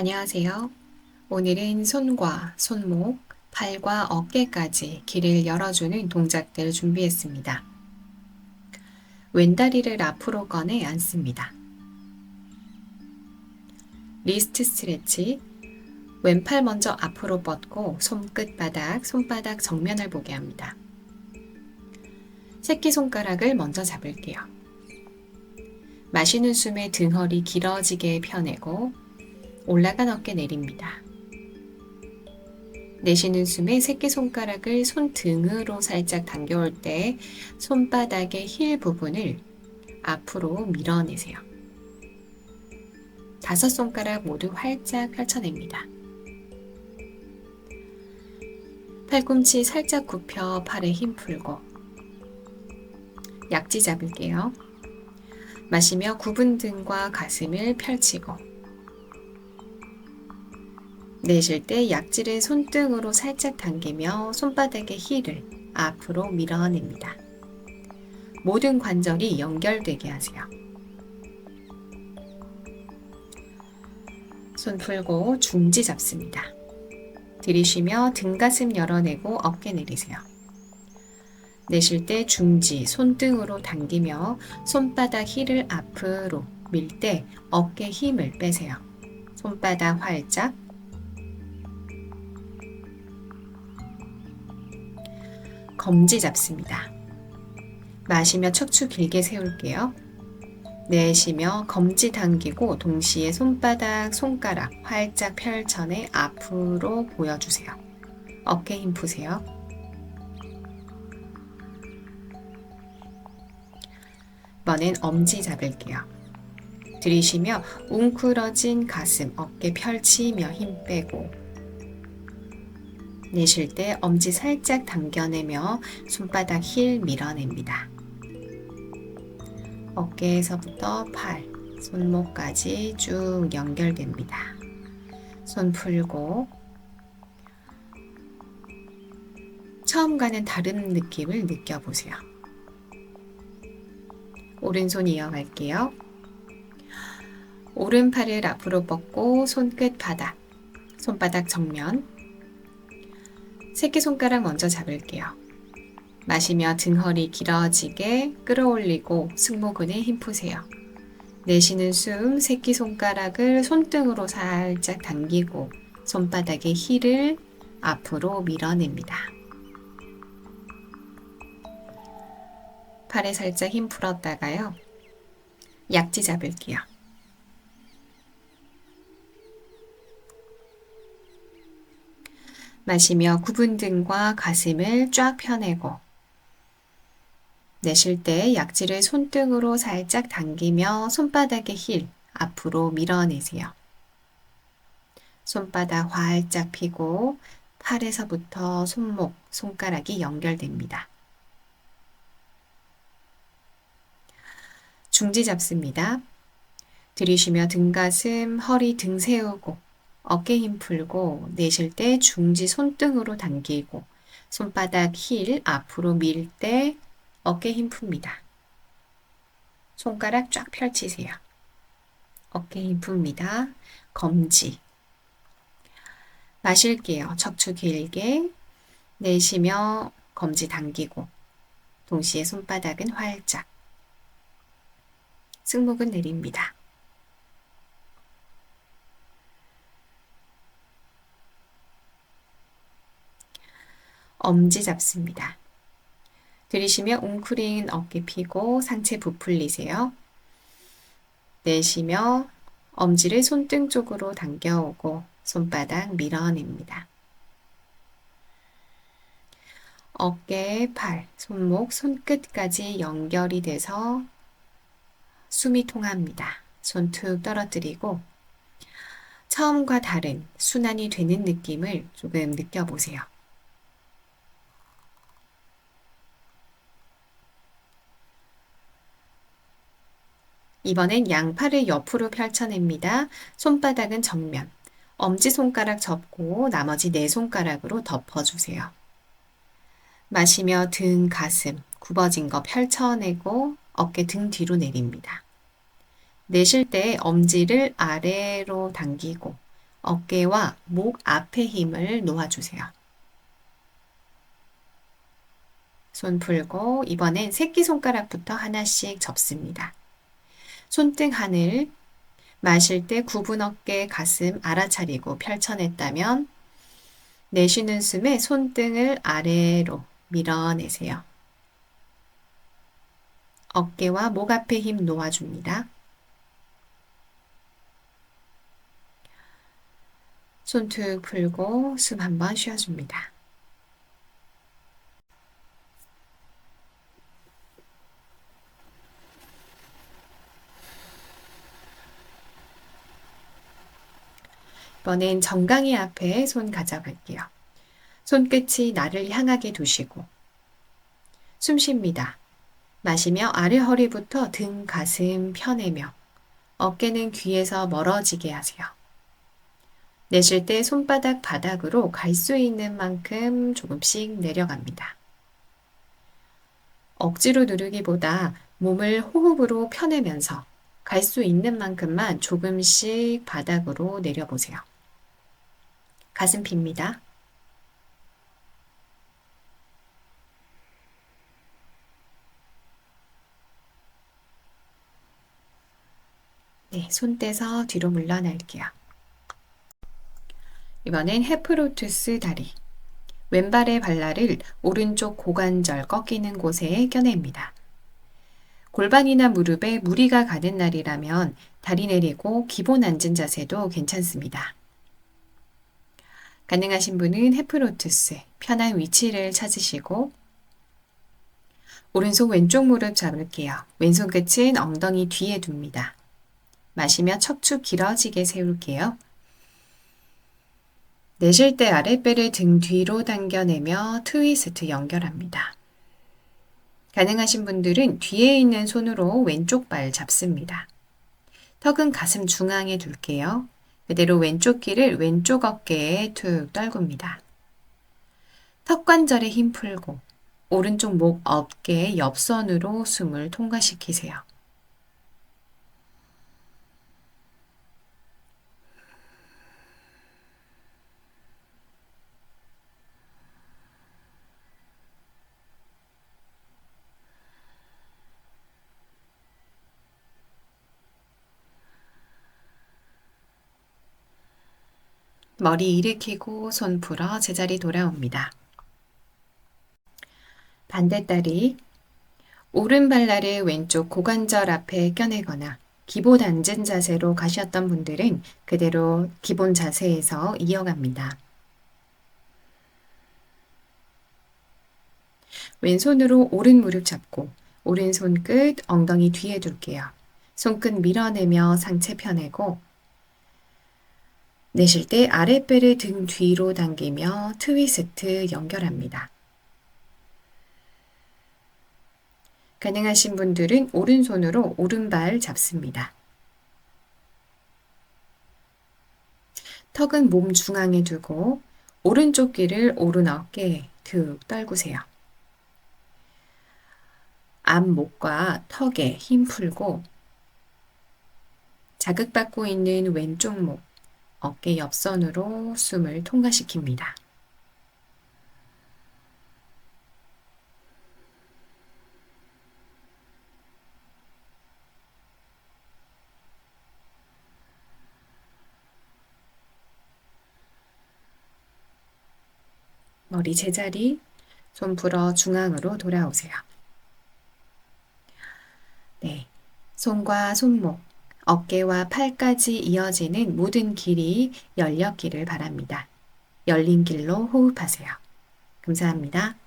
안녕하세요. 오늘은 손과 손목, 팔과 어깨까지 길을 열어주는 동작들 준비했습니다. 왼다리를 앞으로 꺼내 앉습니다. 리스트 스트레치. 왼팔 먼저 앞으로 뻗고 손끝바닥, 손바닥 정면을 보게 합니다. 새끼손가락을 먼저 잡을게요. 마시는 숨에 등허리 길어지게 펴내고 올라간 어깨 내립니다. 내쉬는 숨에 새끼손가락을 손등으로 살짝 당겨올 때 손바닥의 힐 부분을 앞으로 밀어내세요. 다섯 손가락 모두 활짝 펼쳐냅니다. 팔꿈치 살짝 굽혀 팔에 힘 풀고 약지 잡을게요. 마시며 굽은 등과 가슴을 펼치고 내쉴 때 약지를 손등으로 살짝 당기며 손바닥의 힐을 앞으로 밀어냅니다. 모든 관절이 연결되게 하세요. 손 풀고 중지 잡습니다. 들이쉬며 등 가슴 열어내고 어깨 내리세요. 내쉴 때 중지, 손등으로 당기며 손바닥 힐을 앞으로 밀 때 어깨 힘을 빼세요. 손바닥 활짝 검지 잡습니다. 마시며 척추 길게 세울게요. 내쉬며 검지 당기고 동시에 손바닥, 손가락 활짝 펼쳐내 앞으로 보여주세요. 어깨 힘 푸세요. 이번엔 엄지 잡을게요. 들이쉬며 웅크러진 가슴, 어깨 펼치며 힘 빼고 내쉴 때 엄지 살짝 당겨내며 손바닥 힐 밀어냅니다. 어깨에서부터 팔, 손목까지 쭉 연결됩니다. 손 풀고 처음과는 다른 느낌을 느껴보세요. 오른손 이어갈게요. 오른팔을 앞으로 뻗고 손끝 바닥, 손바닥 정면, 새끼손가락 먼저 잡을게요. 마시며 등허리 길어지게 끌어올리고 승모근에 힘 푸세요. 내쉬는 숨 새끼손가락을 손등으로 살짝 당기고 손바닥의 힐을 앞으로 밀어냅니다. 팔에 살짝 힘 풀었다가요. 약지 잡을게요. 마시며 구분 등과 가슴을 쫙 펴내고 내쉴 때 약지를 손등으로 살짝 당기며 손바닥의 힐 앞으로 밀어내세요. 손바닥 활짝 피고 팔에서부터 손목, 손가락이 연결됩니다. 중지 잡습니다. 들이쉬며 등 가슴, 허리 등 세우고 어깨 힘 풀고 내쉴 때 중지 손등으로 당기고 손바닥 힐 앞으로 밀 때 어깨 힘 풉니다. 손가락 쫙 펼치세요. 어깨 힘 풉니다. 검지. 마실게요. 척추 길게 내쉬며 검지 당기고 동시에 손바닥은 활짝 승목은 내립니다. 엄지 잡습니다. 들이쉬며 웅크린 어깨 피고 상체 부풀리세요. 내쉬며 엄지를 손등 쪽으로 당겨오고 손바닥 밀어냅니다. 어깨, 팔, 손목, 손끝까지 연결이 돼서 숨이 통합니다. 손 툭 떨어뜨리고 처음과 다른 순환이 되는 느낌을 조금 느껴보세요. 이번엔 양팔을 옆으로 펼쳐냅니다. 손바닥은 정면. 엄지손가락 접고 나머지 네 손가락으로 덮어주세요. 마시며 등, 가슴, 굽어진 거 펼쳐내고 어깨 등 뒤로 내립니다. 내쉴 때 엄지를 아래로 당기고 어깨와 목 앞에 힘을 놓아주세요. 손 풀고 이번엔 새끼손가락부터 하나씩 접습니다. 손등 하늘, 마실 때 구분 어깨, 가슴 알아차리고 펼쳐냈다면 내쉬는 숨에 손등을 아래로 밀어내세요. 어깨와 목 앞에 힘 놓아줍니다. 손툭 풀고 숨 한번 쉬어줍니다. 이번엔 정강이 앞에 손 가져갈게요. 손끝이 나를 향하게 두시고 숨 쉽니다. 마시며 아래 허리부터 등, 가슴 펴내며 어깨는 귀에서 멀어지게 하세요. 내쉴 때 손바닥 바닥으로 갈 수 있는 만큼 조금씩 내려갑니다. 억지로 누르기보다 몸을 호흡으로 펴내면서 갈 수 있는 만큼만 조금씩 바닥으로 내려보세요. 가슴 핍니다. 네, 손 떼서 뒤로 물러날게요. 이번엔 헤프로투스 다리. 왼발의 발날을 오른쪽 고관절 꺾이는 곳에 껴냅니다. 골반이나 무릎에 무리가 가는 날이라면 다리 내리고 기본 앉은 자세도 괜찮습니다. 가능하신 분은 헤프로투스, 편한 위치를 찾으시고 오른손 왼쪽 무릎 잡을게요. 왼손 끝은 엉덩이 뒤에 둡니다. 마시며 척추 길어지게 세울게요. 내쉴 때 아랫배를 등 뒤로 당겨내며 트위스트 연결합니다. 가능하신 분들은 뒤에 있는 손으로 왼쪽 발 잡습니다. 턱은 가슴 중앙에 둘게요. 그대로 왼쪽 귀를 왼쪽 어깨에 툭 떨굽니다. 턱 관절에 힘 풀고 오른쪽 목 어깨 옆선으로 숨을 통과시키세요. 머리 일으키고 손 풀어 제자리 돌아옵니다. 반대다리 오른발날을 왼쪽 고관절 앞에 껴내거나 기본 앉은 자세로 가셨던 분들은 그대로 기본 자세에서 이어갑니다. 왼손으로 오른 무릎 잡고 오른손 끝 엉덩이 뒤에 둘게요. 손끝 밀어내며 상체 펴내고 내쉴 때 아랫배를 등 뒤로 당기며 트위스트 연결합니다. 가능하신 분들은 오른손으로 오른발 잡습니다. 턱은 몸 중앙에 두고 오른쪽 귀를 오른 어깨에 툭 떨구세요. 앞목과 턱에 힘 풀고 자극받고 있는 왼쪽 목, 어깨 옆선으로 숨을 통과시킵니다. 머리 제자리, 손 풀어 중앙으로 돌아오세요. 네. 손과 손목, 어깨와 팔까지 이어지는 모든 길이 열렸기를 바랍니다. 열린 길로 호흡하세요. 감사합니다.